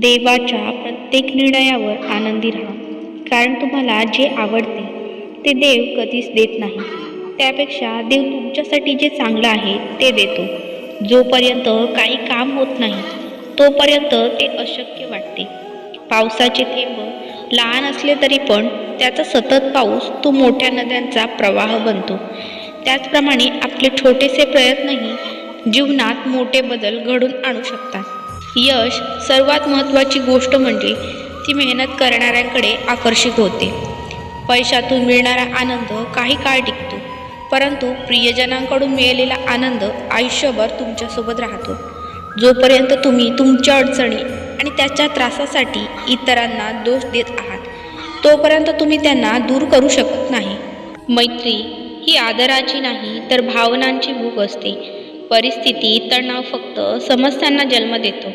देवाच्या प्रत्येक निर्णयावर आनंदी राहा. कारण तुम्हाला जे आवडते ते देव कधीच देत नाही. त्यापेक्षा देव तुमच्यासाठी जे चांगलं आहे ते देतो. जोपर्यंत काही काम होत नाही तोपर्यंत ते अशक्य वाटते. पावसाचे थेंब लहान असले तरी पण त्याचा सतत पाऊस तो मोठ्या नद्यांचा प्रवाह बनतो. त्याचप्रमाणे आपले छोटेसे प्रयत्नही जीवनात मोठे बदल घडून आणू शकतात. यश सर्वात महत्त्वाची गोष्ट म्हणजे ती मेहनत करणाऱ्यांकडे आकर्षित होते. पैशातून मिळणारा आनंद काही काळ टिकतो परंतु प्रियजनांकडून मिळालेला आनंद आयुष्यभर तुमच्यासोबत राहतो. जोपर्यंत तुम्ही तुमच्या अडचणी आणि त्याच्या त्रासासाठी इतरांना दोष देत आहात तोपर्यंत तुम्ही त्यांना दूर करू शकत नाही. मैत्री ही आदराची नाही तर भावनांची भूक असते. परिस्थिती तणाव फक्त समस्यांना जन्म देतो.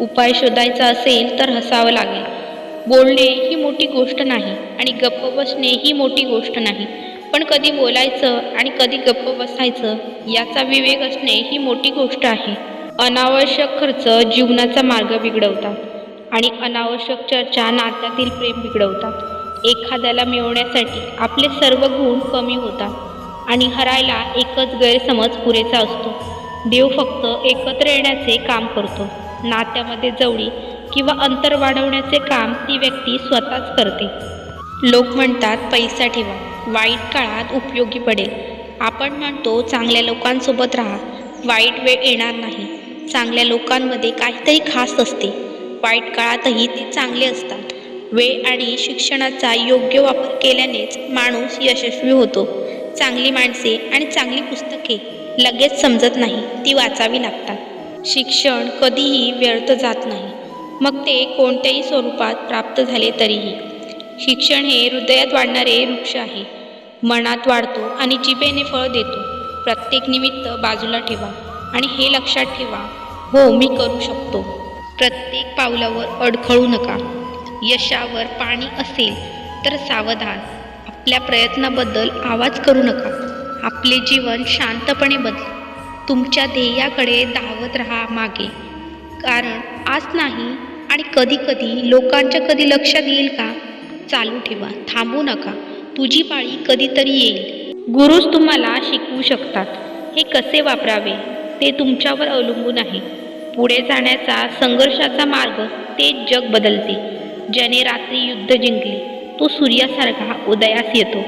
उपाय शोधायचा असेल तर हसावं लागेल. बोलणे ही मोठी गोष्ट नाही आणि गप्प बसणे ही मोठी गोष्ट नाही. पण कधी बोलायचं आणि कधी गप्प बसायचं याचा विवेक असणे ही मोठी गोष्ट आहे. अनावश्यक खर्च जीवनाचा मार्ग बिघडवतात आणि अनावश्यक चर्चा नात्यातील प्रेम बिघडवतात. एखाद्याला मिळवण्यासाठी आपले सर्व गुण कमी होतात आणि हरायला एकच गैरसमज पुरेसा असतो. देव फक्त एकत्र येण्याचे काम करतो. नात्यामध्ये जवळी किंवा अंतर वाढवण्याचे काम ती व्यक्ती स्वतःच करते. लोक म्हणतात पैसा ठेवा. वाईट काळात उपयोगी पडेल. आपण म्हणतो चांगल्या लोकांसोबत राहा. वाईट वेळ येणार नाही. चांगल्या लोकांमध्ये काहीतरी खास असते. वाईट काळातही ते चांगले असतात. वेळ आणि शिक्षणाचा योग्य वापर केल्यानेच माणूस यशस्वी होतो. चांगली माणसे आणि चांगली पुस्तके लगेच समजत नाही ती वाचावी लागतात. शिक्षण कधीही व्यर्थ जात नाही. मग ते कोणत्याही स्वरूपात प्राप्त झाले तरीही. शिक्षण हे हृदयात वाढणारे वृक्ष आहे. मनात वाढतो आणि जिभेने फळ देतो. प्रत्येक निमित्त बाजूला ठेवा आणि हे लक्षात ठेवा हो मी करू शकतो. प्रत्येक पावलावर अडखळू नका. यशावर पाणी असेल तर सावधान. आपल्या प्रयत्नाबद्दल आवाज करू नका. आपले जीवन शांतपणे बदल. तुमच्या ध्येयाकडे धावत राहा मागे. कारण आज नाही आणि कधी कधी लोकांच्या कधी लक्षात येईल का? चालू ठेवा थांबू नका. तुझी पाळी कधीतरी येईल. गुरुज तुम्हाला शिकवू शकतात. हे कसे वापरावे? ते तुमच्यावर अवलंबून आहे. पुढे जाण्याचा संघर्षाचा मार्ग तेच जग बदलते. ज्याने रात्री युद्ध जिंकले तो सूर्यासारखा उदयास येतो.